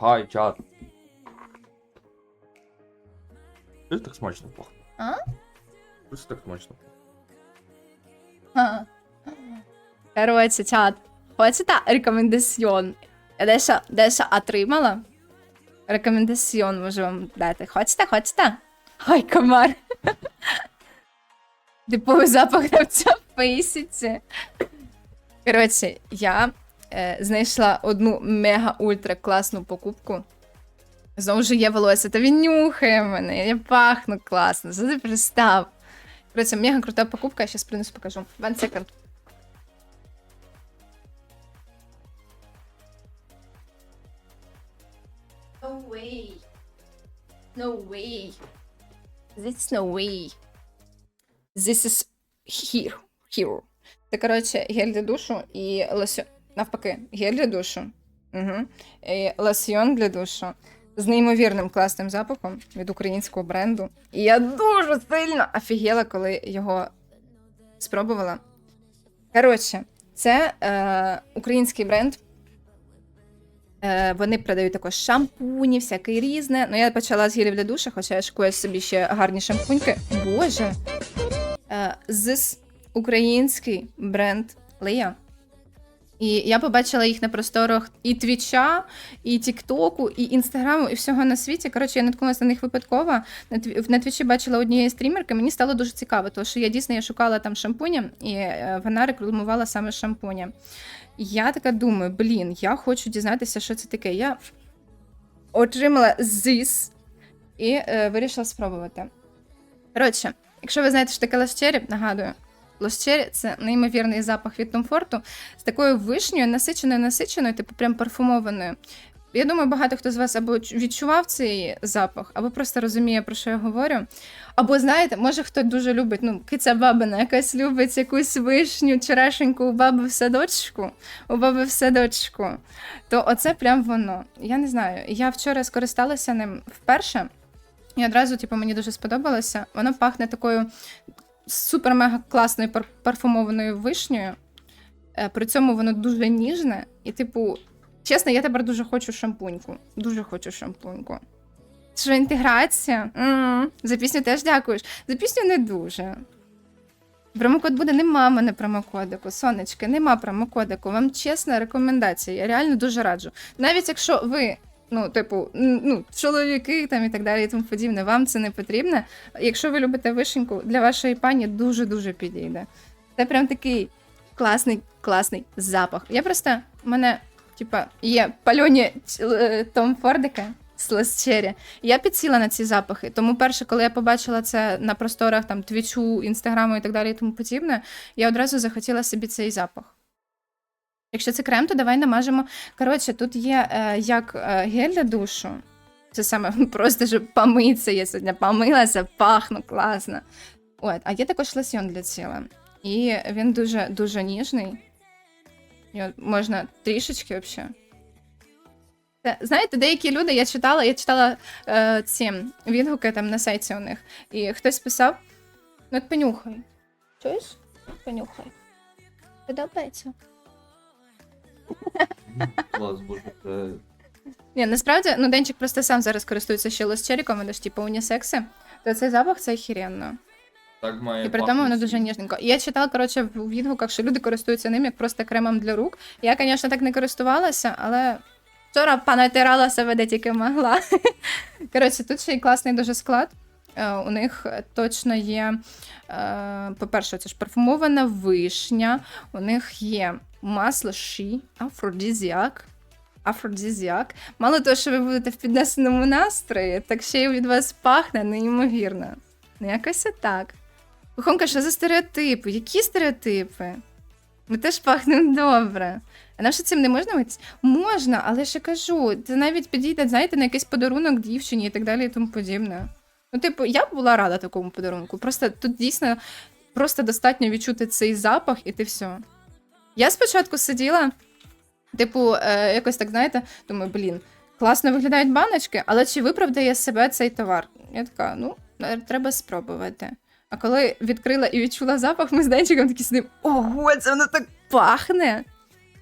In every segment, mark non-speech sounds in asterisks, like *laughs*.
Хай, чат. Щось так смачно пахне. А? Щось так смачно. Ха. Короче, чат. Хочете рекомендаціон? Я дещо, дещо отримала. Рекомендаціон можу вам дати. Хочете, хочете? Ой, комар. *laughs* Типовий запах на цьому писіці. Коротше, я е, знайшла одну мега-ультра класну покупку. Знову ж є волосся, та він нюхає мене, я пахну класно. Це ти пристав. Короче, мега крута покупка, я сейчас принесу, покажу. One second. No way. No way. This is no way. This is here. Here. Це, коротше, гель для душу і лосьон. Навпаки, гель для душу. Угу. І лосьон для душу. З неймовірним класним запахом від українського бренду. І я дуже сильно офігела, коли його спробувала. Коротше, це е, український бренд. Е, вони продають також шампуні, всяке різне. Ну, я почала з гелів для душа, хоча я шукаю собі ще гарні шампуньки. Боже. Е, з український бренд Лея. І я побачила їх на просторах і Твіча, і Тіктоку, і Інстаграму, і всього на світі. Коротше, я наткнулася на них випадково. На Твічі бачила однієї стрімерки, мені стало дуже цікаво, тому що я дійсно я шукала там шампуня, і е, вона рекламувала саме шампуня. Я така думаю, блін, я хочу дізнатися, що це таке. Я отримала ЗИС і е, вирішила спробувати. Коротше, якщо ви знаєте, що таке лащері, нагадую. Лощері це неймовірний запах від комфорту з такою вишнею, насиченою, насиченою, типу прям парфумованою. Я думаю, багато хто з вас або відчував цей запах, або просто розуміє, про що я говорю. Або знаєте, може хто дуже любить, ну, киця бабина якась любить якусь вишню, черешеньку у баби в садочку, у баби в садочку. То оце прям воно. Я не знаю. Я вчора скористалася ним вперше, і одразу, типу, мені дуже сподобалося. Воно пахне такою супер-мега класною пар- парфумованою вишнею. Е, При цьому воно дуже ніжне. І, типу, чесно, я тепер дуже хочу шампуньку. Дуже хочу шампуньку. Що інтеграція? м За пісню теж дякуєш. За пісню не дуже. Промокод буде, нема мене промокодику. Сонечки, нема промокодику. Вам чесна рекомендація. Я реально дуже раджу. Навіть якщо ви, ну, типу, ну, чоловіки там і так далі, і тому подібне, вам це не потрібно. Якщо ви любите вишеньку, для вашої пані дуже-дуже підійде. Це прям такий класний, класний запах. Я просто, в мене, типа, є пальоні е, Том Фордика з Лесчері. Я підсіла на ці запахи. Тому перше, коли я побачила це на просторах там твічу, інстаграму і так далі, і тому подібне, я одразу захотіла собі цей запах. Якщо це крем, то давай намажемо. Коротше, тут є е, як е, гель для душу. Це саме *laughs* просто щоб помитися. Я сьогодні помилася, пахну класно. От, а є також лосьон для тіла. І він дуже дуже ніжний. Його можна трішечки взагалі. Знаєте, деякі люди, я читала, я читала е, ці відгуки там на сайті у них, і хтось писав: ну от понюхай. Чуєш? Понюхай. Подобається? Клас, боже, це. Ні, насправді, ну Денчик просто сам зараз користується ще лосчеріком, вони ж типу унісекси, то цей запах це охеренно. Так має І при тому воно пахнути. дуже ніжненько. І Я читала, коротше, в відгуках, що люди користуються ним як просто кремом для рук. Я, звісно, так не користувалася, але вчора понатирала себе де тільки могла. *laughs* Коротше, тут ще й класний дуже склад. Е, У них точно є, е, по-перше, це ж парфумована вишня, у них є масло ші, афродизіак. Афродизіак. Мало того, що ви будете в піднесеному настрої, так ще й від вас пахне неймовірно. Ну, якось отак. Кухонка, що за стереотипи? Які стереотипи? Ми теж пахнемо добре. А нам що цим не можна митись? Можна, але я кажу, це навіть підійде, знаєте, на якийсь подарунок дівчині і так далі і тому подібне. Ну, типу, я б була рада такому подарунку. Просто тут дійсно просто достатньо відчути цей запах, і ти все. Я спочатку сиділа, типу, е, якось так, знаєте, думаю, блін, класно виглядають баночки, але чи виправдає себе цей товар? Я така, ну, треба спробувати. А коли відкрила і відчула запах, ми з Денчиком такі сидимо, ого, це воно так пахне.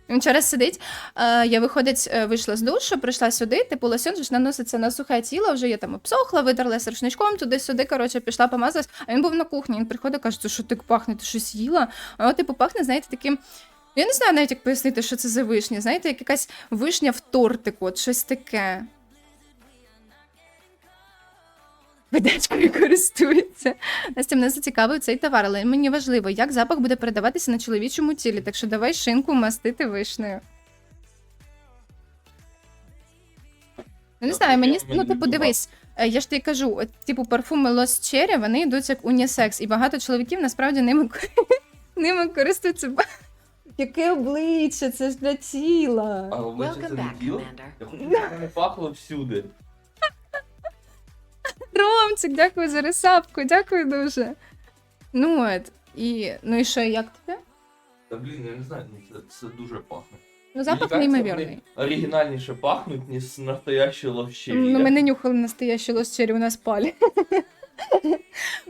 Він вчора сидить, е, я виходить, е, вийшла з душу, прийшла сюди, типу лосьон ж наноситься на сухе тіло, вже я там обсохла, витерлася рушничком туди-сюди, коротше, пішла помазалась, а він був на кухні, він приходить, каже, що так пахне, ти щось їла? А воно, типу, пахне, знаєте, таким. Я не знаю навіть, як пояснити, що це за вишня. Знаєте, як якась вишня в тортику, от щось таке. Видачкою користується. Настя, мене зацікавив цей товар, але мені важливо, як запах буде передаватися на чоловічому тілі. Так що давай шинку мастити вишнею. Ну, не знаю, мені, ну, типу, дивись, е, я ж тобі кажу, типу, парфуми Lost Cherry, вони йдуть як унісекс, і багато чоловіків насправді ними, *laughs* ними користуються. *laughs* Яке обличчя, це ж для тіла. А обличчя це Welcome не back, тіло? Commander. Я хочу, щоб воно пахло всюди. Ромчик, дякую за ресапку, дякую дуже. Ну от, і, ну і що, як тобі? Та блін, я не знаю, ну це, це дуже пахне. Ну, запах Мені кажеться, неймовірний. вони оригінальніше пахнуть, ніж настоящі ловщеві. Ну, ми не нюхали настоящі лосчері, у нас палі. *laughs*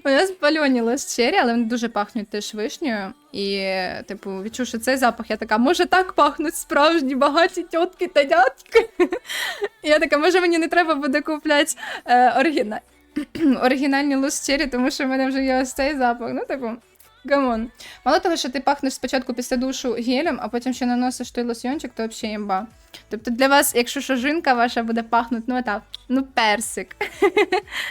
У нас пальоні лосчері, але вони дуже пахнуть теж вишнею. І, типу, відчувши цей запах, я така, може так пахнуть справжні багаті тітки та дядьки. І *laughs* я така, може мені не треба буде купляти е, оригіна... *clears throat* оригінальні лосчері, тому що в мене вже є ось цей запах. Ну, типу, гамон. Мало того, що ти пахнеш спочатку після душу гелем, а потім ще наносиш той лосьйончик, то взагалі імба. Тобто для вас, якщо що жінка ваша буде пахнути, ну так, ну персик. *laughs*